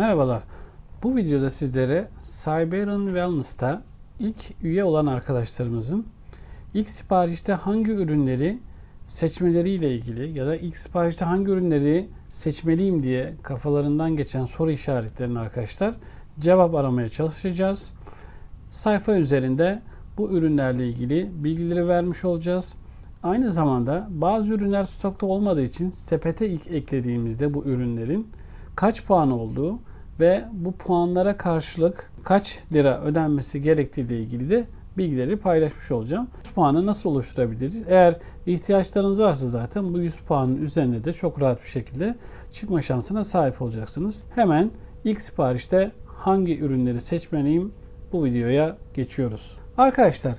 Merhabalar. Bu videoda sizlere Siberian Wellness'ta ilk üye olan arkadaşlarımızın ilk siparişte hangi ürünleri seçmeleriyle ilgili ya da ilk siparişte hangi ürünleri seçmeliyim diye kafalarından geçen soru işaretlerini arkadaşlar cevap aramaya çalışacağız. Sayfa üzerinde bu ürünlerle ilgili bilgileri vermiş olacağız. Aynı zamanda bazı ürünler stokta olmadığı için sepete ilk eklediğimizde bu ürünlerin kaç puan olduğu ve bu puanlara karşılık kaç lira ödenmesi gerektiği ile ilgili de bilgileri paylaşmış olacağım. 100 puanı nasıl oluşturabiliriz? Eğer ihtiyaçlarınız varsa zaten bu 100 puanın üzerine de çok rahat bir şekilde çıkma şansına sahip olacaksınız. Hemen ilk siparişte hangi ürünleri seçmeliyim bu videoya geçiyoruz. Arkadaşlar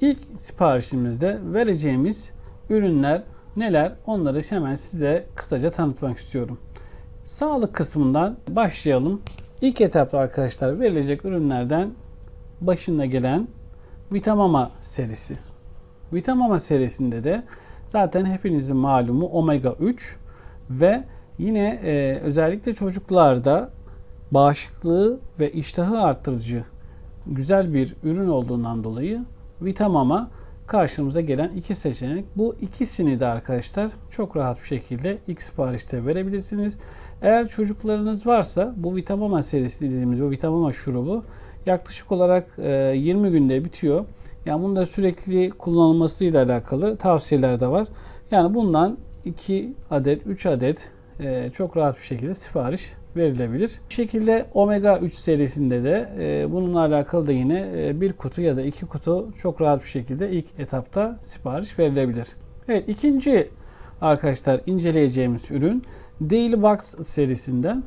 ilk siparişimizde vereceğimiz ürünler neler onları hemen size kısaca tanıtmak istiyorum. Sağlık kısmından başlayalım. İlk etapta arkadaşlar verilecek ürünlerden başında gelen Vitamama serisi. Vitamama serisinde de zaten hepinizin malumu omega 3 ve yine e, özellikle çocuklarda bağışıklığı ve iştahı arttırıcı güzel bir ürün olduğundan dolayı Vitamama karşımıza gelen iki seçenek. Bu ikisini de arkadaşlar çok rahat bir şekilde ilk siparişte verebilirsiniz. Eğer çocuklarınız varsa bu Vitamama serisi dediğimiz bu Vitamama şurubu yaklaşık olarak 20 günde bitiyor. Yani bunda sürekli kullanılmasıyla alakalı tavsiyeler de var. Yani bundan 2 adet, 3 adet çok rahat bir şekilde sipariş verilebilir. Bu şekilde omega 3 serisinde de e, bununla alakalı da yine e, bir kutu ya da iki kutu çok rahat bir şekilde ilk etapta sipariş verilebilir. Evet ikinci arkadaşlar inceleyeceğimiz ürün Daily Box serisinden.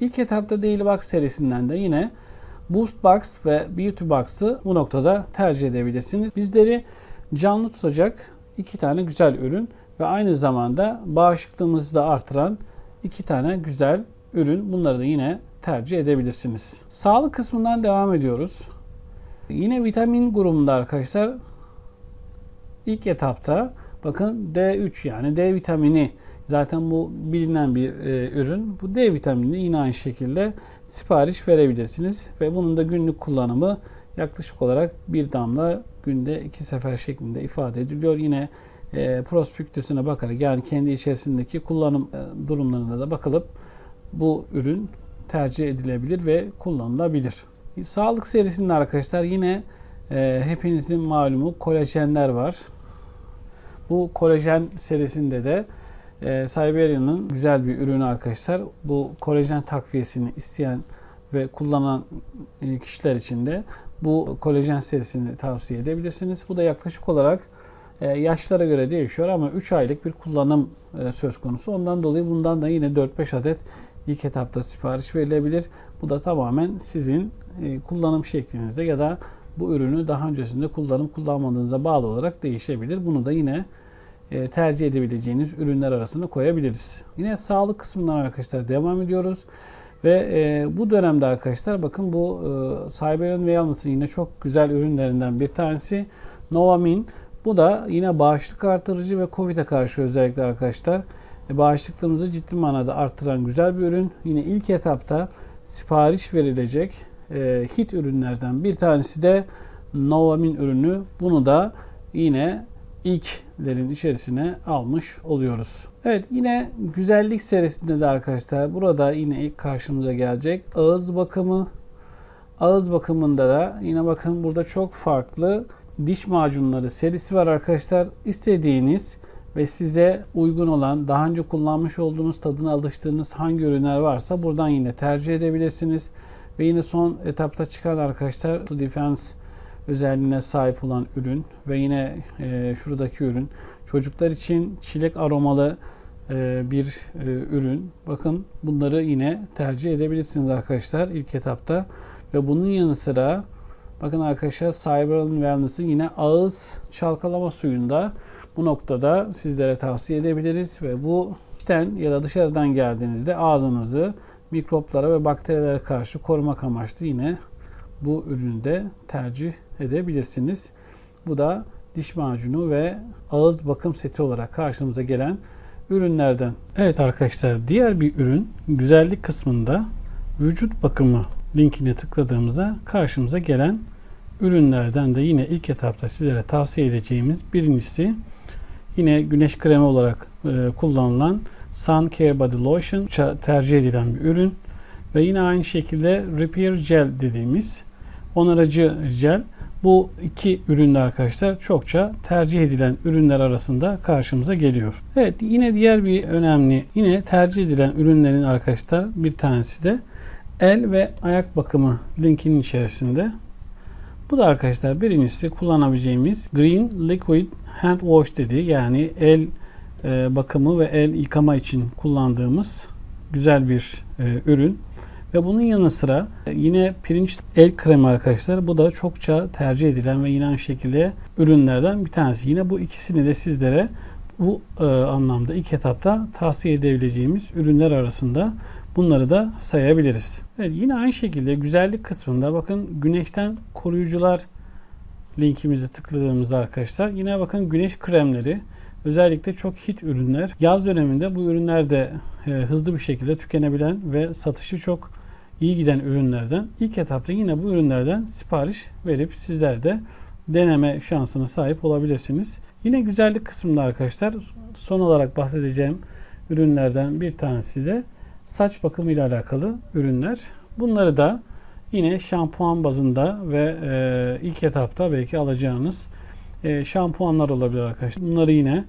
İlk etapta Daily Box serisinden de yine Boost Box ve Beauty Box'ı bu noktada tercih edebilirsiniz. Bizleri canlı tutacak iki tane güzel ürün ve aynı zamanda bağışıklığımızı da artıran iki tane güzel ürün. Bunları da yine tercih edebilirsiniz. Sağlık kısmından devam ediyoruz. Yine vitamin grubunda arkadaşlar ilk etapta bakın D3 yani D vitamini zaten bu bilinen bir e, ürün. Bu D vitaminini yine aynı şekilde sipariş verebilirsiniz ve bunun da günlük kullanımı yaklaşık olarak bir damla günde iki sefer şeklinde ifade ediliyor. Yine e, prospektüsüne bakarak yani kendi içerisindeki kullanım e, durumlarına da bakılıp bu ürün tercih edilebilir ve kullanılabilir. Sağlık serisinde arkadaşlar yine e, hepinizin malumu kolajenler var. Bu kolajen serisinde de e, Siberia'nın güzel bir ürünü arkadaşlar. Bu kolajen takviyesini isteyen ve kullanan e, kişiler için de bu kolajen serisini tavsiye edebilirsiniz. Bu da yaklaşık olarak yaşlara göre değişiyor ama 3 aylık bir kullanım e, söz konusu. Ondan dolayı bundan da yine 4-5 adet ilk etapta sipariş verilebilir. Bu da tamamen sizin e, kullanım şeklinize ya da bu ürünü daha öncesinde kullanıp kullanmadığınıza bağlı olarak değişebilir. Bunu da yine e, tercih edebileceğiniz ürünler arasında koyabiliriz. Yine sağlık kısmından arkadaşlar devam ediyoruz. Ve e, bu dönemde arkadaşlar bakın bu e, Siberian Wellness'ın yine çok güzel ürünlerinden bir tanesi Novamin. Bu da yine bağışıklık artırıcı ve Covid'e karşı özellikle arkadaşlar e, bağışıklığımızı ciddi manada arttıran güzel bir ürün. Yine ilk etapta sipariş verilecek e, hit ürünlerden bir tanesi de Novamin ürünü. Bunu da yine ilklerin içerisine almış oluyoruz. Evet yine güzellik serisinde de arkadaşlar burada yine ilk karşımıza gelecek ağız bakımı. Ağız bakımında da yine bakın burada çok farklı diş macunları serisi var arkadaşlar. İstediğiniz ve size uygun olan, daha önce kullanmış olduğunuz, tadına alıştığınız hangi ürünler varsa buradan yine tercih edebilirsiniz. Ve yine son etapta çıkan arkadaşlar Defense özelliğine sahip olan ürün ve yine e, şuradaki ürün çocuklar için çilek aromalı e, bir e, ürün. Bakın bunları yine tercih edebilirsiniz arkadaşlar ilk etapta. Ve bunun yanı sıra bakın arkadaşlar Cyber Wellness'ın yine ağız çalkalama suyunda bu noktada sizlere tavsiye edebiliriz ve bu içten ya da dışarıdan geldiğinizde ağzınızı mikroplara ve bakterilere karşı korumak amaçlı yine bu ürünü de tercih edebilirsiniz. Bu da diş macunu ve ağız bakım seti olarak karşımıza gelen ürünlerden. Evet arkadaşlar diğer bir ürün güzellik kısmında vücut bakımı linkine tıkladığımızda karşımıza gelen ürünlerden de yine ilk etapta sizlere tavsiye edeceğimiz birincisi yine güneş kremi olarak e, kullanılan Sun Care Body Lotion tercih edilen bir ürün ve yine aynı şekilde Repair Gel dediğimiz onarıcı jel bu iki üründe arkadaşlar çokça tercih edilen ürünler arasında karşımıza geliyor. Evet yine diğer bir önemli yine tercih edilen ürünlerin arkadaşlar bir tanesi de el ve ayak bakımı linkinin içerisinde. Bu da arkadaşlar birincisi kullanabileceğimiz Green Liquid Hand Wash dediği yani el e, bakımı ve el yıkama için kullandığımız güzel bir e, ürün. Ve bunun yanı sıra e, yine pirinç el kremi arkadaşlar. Bu da çokça tercih edilen ve yine aynı şekilde ürünlerden bir tanesi. Yine bu ikisini de sizlere bu e, anlamda ilk etapta tavsiye edebileceğimiz ürünler arasında bunları da sayabiliriz. Evet, yine aynı şekilde güzellik kısmında bakın güneşten koruyucular linkimizi tıkladığımızda arkadaşlar yine bakın güneş kremleri özellikle çok hit ürünler. Yaz döneminde bu ürünler de e, hızlı bir şekilde tükenebilen ve satışı çok iyi giden ürünlerden. İlk etapta yine bu ürünlerden sipariş verip sizler de deneme şansına sahip olabilirsiniz. Yine güzellik kısmında arkadaşlar son olarak bahsedeceğim ürünlerden bir tanesi de saç bakımı ile alakalı ürünler. Bunları da yine şampuan bazında ve e, ilk etapta belki alacağınız e, şampuanlar olabilir arkadaşlar. Bunları yine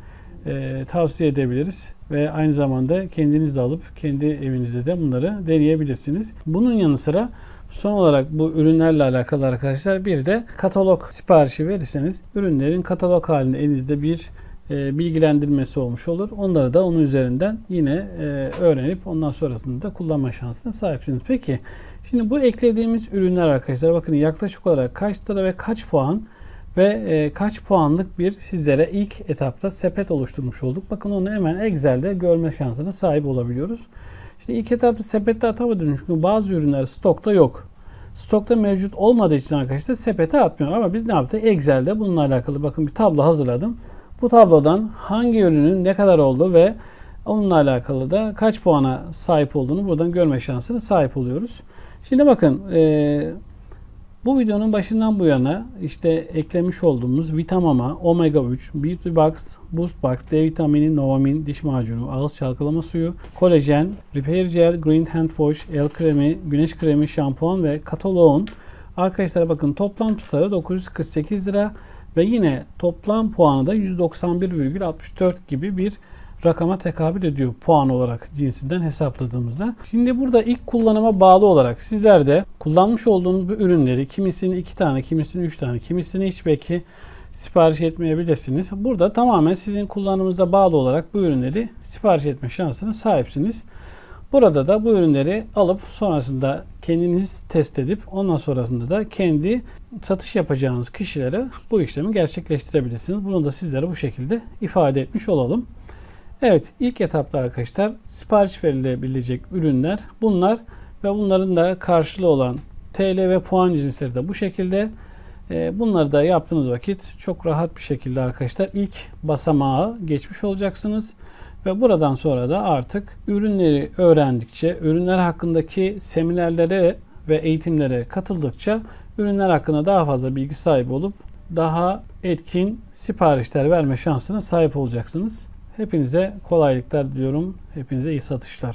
e, tavsiye edebiliriz ve aynı zamanda kendiniz de alıp kendi evinizde de bunları deneyebilirsiniz. Bunun yanı sıra son olarak bu ürünlerle alakalı arkadaşlar bir de katalog siparişi verirseniz ürünlerin katalog halinde elinizde bir e, bilgilendirmesi olmuş olur. Onları da onun üzerinden yine e, öğrenip ondan sonrasında da kullanma şansına sahipsiniz. Peki şimdi bu eklediğimiz ürünler arkadaşlar bakın yaklaşık olarak kaç lira ve kaç puan ve e, kaç puanlık bir sizlere ilk etapta sepet oluşturmuş olduk. Bakın onu hemen Excel'de görme şansına sahip olabiliyoruz. İşte ilk etapta sepette atamadım çünkü bazı ürünler stokta yok. Stokta mevcut olmadığı için arkadaşlar sepete atmıyor. Ama biz ne yaptık? Excel'de bununla alakalı bakın bir tablo hazırladım. Bu tablodan hangi ürünün ne kadar olduğu ve onunla alakalı da kaç puana sahip olduğunu buradan görme şansına sahip oluyoruz. Şimdi bakın e, bu videonun başından bu yana işte eklemiş olduğumuz Vitamama, Omega 3, Beauty Box, Boost Box, D vitamini, Novamin, diş macunu, ağız çalkalama suyu, kolajen, Repair Gel, Green Hand Wash, el kremi, güneş kremi, şampuan ve kataloğun. Arkadaşlar bakın toplam tutarı 948 lira ve yine toplam puanı da 191,64 gibi bir rakama tekabül ediyor puan olarak cinsinden hesapladığımızda. Şimdi burada ilk kullanıma bağlı olarak sizler de kullanmış olduğunuz bu ürünleri kimisini iki tane, kimisini üç tane, kimisini hiç belki sipariş etmeyebilirsiniz. Burada tamamen sizin kullanımınıza bağlı olarak bu ürünleri sipariş etme şansına sahipsiniz. Burada da bu ürünleri alıp sonrasında kendiniz test edip ondan sonrasında da kendi satış yapacağınız kişilere bu işlemi gerçekleştirebilirsiniz. Bunu da sizlere bu şekilde ifade etmiş olalım. Evet ilk etapta arkadaşlar sipariş verilebilecek ürünler bunlar ve bunların da karşılığı olan TL ve puan cinsleri de bu şekilde. Ee, Bunları da yaptığınız vakit çok rahat bir şekilde arkadaşlar ilk basamağı geçmiş olacaksınız. Ve buradan sonra da artık ürünleri öğrendikçe, ürünler hakkındaki seminerlere ve eğitimlere katıldıkça ürünler hakkında daha fazla bilgi sahibi olup daha etkin siparişler verme şansına sahip olacaksınız. Hepinize kolaylıklar diliyorum. Hepinize iyi satışlar.